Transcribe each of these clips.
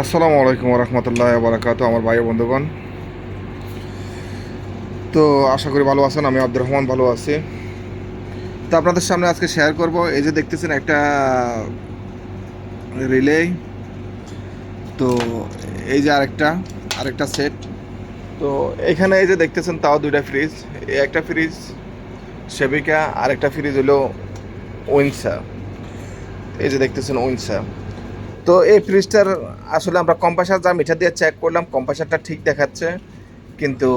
আসসালামু আলাইকুম রহমতুল্লাহ বারাকাত আমার ভাই বন্ধুগণ। তো আশা করি ভালো আছেন, আমি আব্দুর রহমান ভালো আছি। তো আপনাদের সামনে আজকে শেয়ার করব। এই যে দেখতেছেন একটা রিলে তো এই যে আরেকটা আরেকটা সেট তো এখানে এই যে দেখতেছেন তাও দুইটা ফ্রিজ এই একটা ফ্রিজ সেবিকা আরেকটা ফ্রিজ হলো উইনসা এই যে দেখতেছেন উইনসা তো এই ফ্রিজটার আসলে আমরা কম্পাসার যা মিটার দিয়ে চেক করলাম কম্পাসারটা ঠিক দেখাচ্ছে, কিন্তু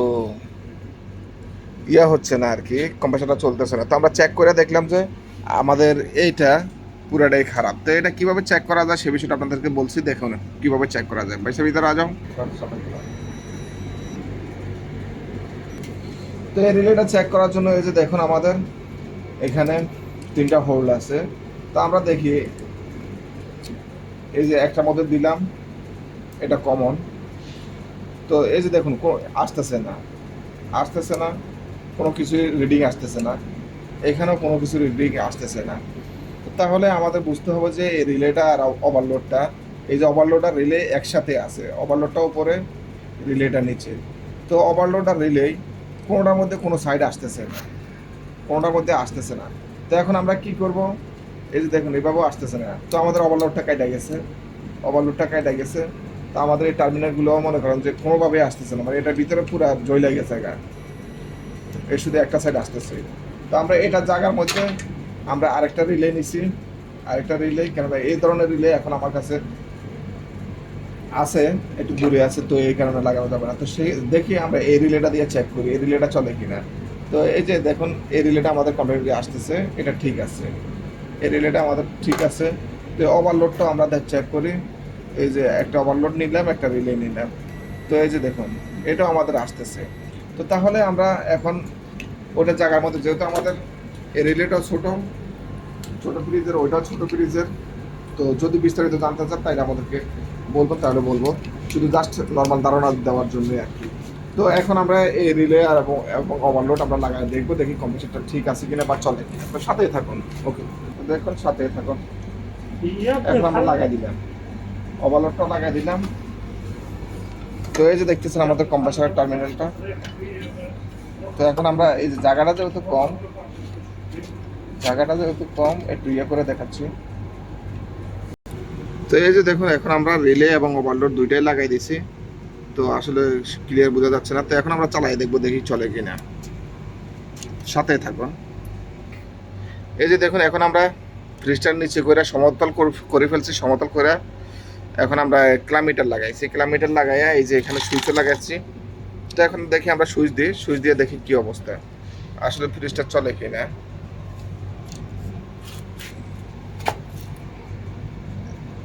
ইয়া হচ্ছে না আর কি কম্পাসারটা চলতেছে না। তো আমরা চেক করে দেখলাম যে আমাদের এইটা পুরাটাই খারাপ। তো এটা কীভাবে চেক করা যায় সে বিষয়টা আপনাদেরকে বলছি, দেখুন কীভাবে চেক করা যায়। ভাইসা ভিতরে আজাও তো এই রিলেটা চেক করার জন্য এই যে দেখুন আমাদের এখানে তিনটা হোল্ড আছে। তো আমরা দেখি এই যে একটা মধ্যে দিলাম, এটা কমন তো এই যে দেখুন আসতেছে না। আসতেছে না, কোনো কিছু রিডিং আসতেছে না। এখানেও কোনো কিছু রিডিং আসতেছে না। তাহলে আমাদের বুঝতে হবে যে এই রিলেটা আর ওভারলোডটা এই যে ওভারলোড আর রিলে একসাথে আছে। ওভারলোডটা উপরে রিলেটা নিচে। তো ওভারলোড আর রিলে কোনোটার মধ্যে কোনো সাইড আসতেছে না। কোনোটার মধ্যে আসতেছে না। তো এখন আমরা কি করব? এই যে দেখুন এভাবেও আসতেছে না। তো আমাদের ওভারলোডটা কাটা গেছে। ওভারলোডটা কাটা গেছে। তো আমাদের এই টার্মিনালগুলোও মনে করেন যে কোনোভাবেই আসতেছে না। মানে এটার ভিতরে পুরো জয় গেছে গা। এর শুধু একটা সাইড আসতেছে। তো আমরা এটা জায়গার মধ্যে আমরা আরেকটা রিলে নিছি। আরেকটা রিলে কেননা এই ধরনের রিলে এখন আমার কাছে আছে, একটু দূরে আছে, তো এই কারণে লাগানো যাবে না। তো সেই, দেখি আমরা এই রিলেটা দিয়ে চেক করি, এই রিলেটা চলে কিনা। তো এই যে দেখুন, এই রিলেটা আমাদের কম্পিউটারে আসতেছে, এটা ঠিক আছে। এই রিলেটা আমাদের ঠিক আছে। তো ওভারলোডটাও আমরা চেক করি। এই যে একটা ওভারলোড নিলাম, একটা রিলে নিলাম। তো এই যে দেখুন, এটাও আমাদের আসতেছে। তো তাহলে আমরা এখন ওটা জায়গার মধ্যে, যেহেতু আমাদের এই রিলেটাও ছোটো ছোটো ফ্রিজের ওইটাও ছোটো ফ্রিজের তো যদি বিস্তারিত জানতে চান, তাহলে আমাদেরকে বলব, তাহলে বলব। শুধু জাস্ট নর্মাল ধারণা দেওয়ার জন্য আর কি। তো এখন আমরা এই রিলে আর এবং ওভারলোড আমরা লাগাই, দেখব, দেখি কম্পিউটারটা ঠিক আছে কিনা বা চলে কিনা। সাথেই থাকুন। ওকে দেখুন সাথেই থাকুন। এখন আমরা লাগাই দিলাম। ওভারলোডটা লাগাই দিলাম। তো এই যে দেখতেছেন আমাদের কম্প্রেসারের টার্মিনালটা তো এখন আমরা এই যে জায়গাটা যেহেতু কম জায়গাটা যেহেতু কম একটু ইয়ে করে দেখাচ্ছি। তো এই যে দেখুন এখন আমরা রিলে এবং ওভারলোড দুইটাই লাগাই দিছি তো আসলে ক্লিয়ার বোঝা যাচ্ছে না। তো এখন আমরা চালাই দেখব দেখি চলে কিনা। সাথে থাকুন। এই যে দেখুন, এখন আমরা ফ্রিজটার নিচে করে সমতল কর- ফেলছি, সমতল করে এখন আমরা কিলোমিটার লাগাইছি কিলোমিটার লাগাইয়া এই যে এখানে সুইচও লাগাচ্ছি। তো এখন দেখি আমরা সুইচ দিই। সুইচ দিয়ে দেখি কি অবস্থা। আসলে ফ্রিজটা চলে কিনা।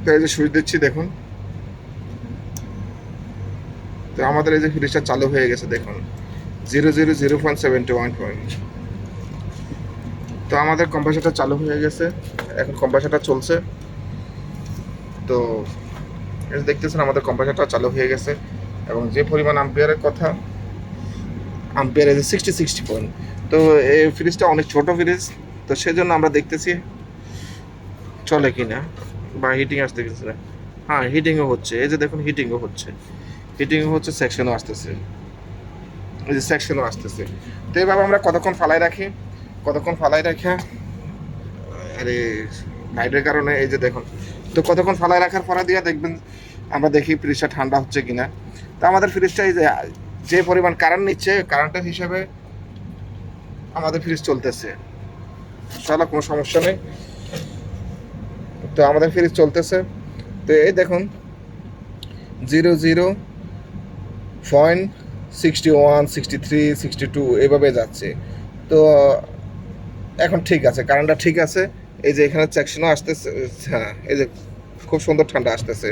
তো এই যে সুইচ দিচ্ছি, দেখুন। তো আমাদের এই যে ফ্রিজটা চালু হয়ে গেছে, দেখুন। Zero zero zero point seventy one point. তো আমাদের কম্প্রেসারটা চালু হয়ে গেছে। এখন কম্প্রেসারটা চলছে। তো দেখতেছেন, আমাদের কম্প্রেসারটা চালু হয়ে গেছে। এবং যে পরিমাণ আম্পিয়ারের কথা আম্পিয়ার এসে সিক্সটি সিক্সটি পয়েন্ট তো এই ফ্রিজটা অনেক ছোট ফ্রিজ তো সেজন্য আমরা দেখতেছি, চলে কিনা। বা হিটিং আসতে গেছে না। হ্যাঁ হিটিংও হচ্ছে। এই যে দেখুন হিটিংও হচ্ছে। হিটিংও হচ্ছে সেকশনও আসতেছে। এই যে সেকশনও আসতেছে। তো এইভাবে আমরা কতক্ষণ ফালাই রাখি? কতক্ষণ ফালাই রাখা? আরে লাইটের কারণে এই যে দেখুন। তো কতক্ষণ ফালাই রাখার পরে দিয়ে দেখবেন আমরা দেখি ফ্রিজটা ঠান্ডা হচ্ছে কিনা। তো আমাদের ফ্রিজটা এই যে যে পরিমাণ কারেন্ট নিচ্ছে কারেন্টের হিসাবে আমাদের ফ্রিজ চলতেছে। চলো কোনো সমস্যা নেই। তো আমাদের ফ্রিজ চলতেছে। তো এই দেখুন zero zero point sixty one sixty three sixty two এভাবে যাচ্ছে। তো এখন ঠিক আছে কারেন্টটা ঠিক আছে। এই যে এখানে সেকশনও আসতেছে হ্যাঁ এই যে খুব সুন্দর ঠান্ডা আসতেছে,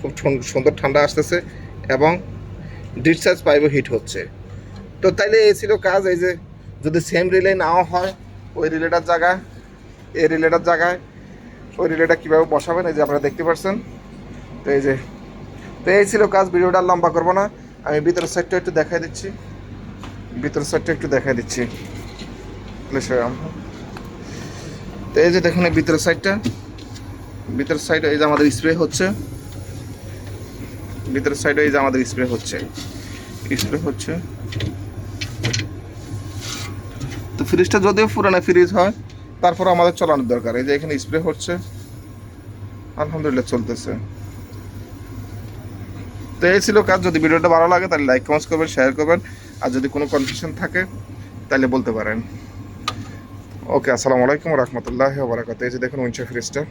খুব সুন্দর ঠান্ডা আসতেছে এবং ডিসচার্জ পাইপও হিট হচ্ছে। তো তাইলে এই ছিল কাজ, এই যে যদি সেম রিলে নাও হয়, ওই রিলেটার জায়গায়, এই রিলেটার জায়গায়, ওই রিলেটা কীভাবে বসাবেন, এই যে আপনারা দেখতে পাচ্ছেন তো এই যে, তো এই ছিল কাজ, ভিডিওটা লম্বা করব না, আমি ভিতরের সাইডটা একটু দেখাই দিচ্ছি, ভিতরের সাইডটা একটু দেখাই দিচ্ছি। তো এই যে দেখুন ভিতরের সাইডটা ভিতরের সাইড এই যে আমাদের স্প্রে হচ্ছে। ভিতরের সাইডে এই যে আমাদের স্প্রে হচ্ছে। স্প্রে হচ্ছে। তো ফ্রিজটা যদিও পুরানো ফ্রিজ হয় তারপর আমাদের চলানোর দরকার। এই যে এখানে স্প্রে হচ্ছে। আলহামদুলিল্লাহ চলতেছে। তো এই ছিল কাজ। যদি ভিডিওটা ভালো লাগে, তাহলে লাইক কমেন্টস করবেন শেয়ার করবেন। আর যদি কোনো কনফিউশন থাকে, তাহলে বলতে পারেন। ওকে আসসালামু আলাইকুম রহমতুল্লাহ বারাকাত এই যে দেখুন উইঞ্চা ফ্রিজটা।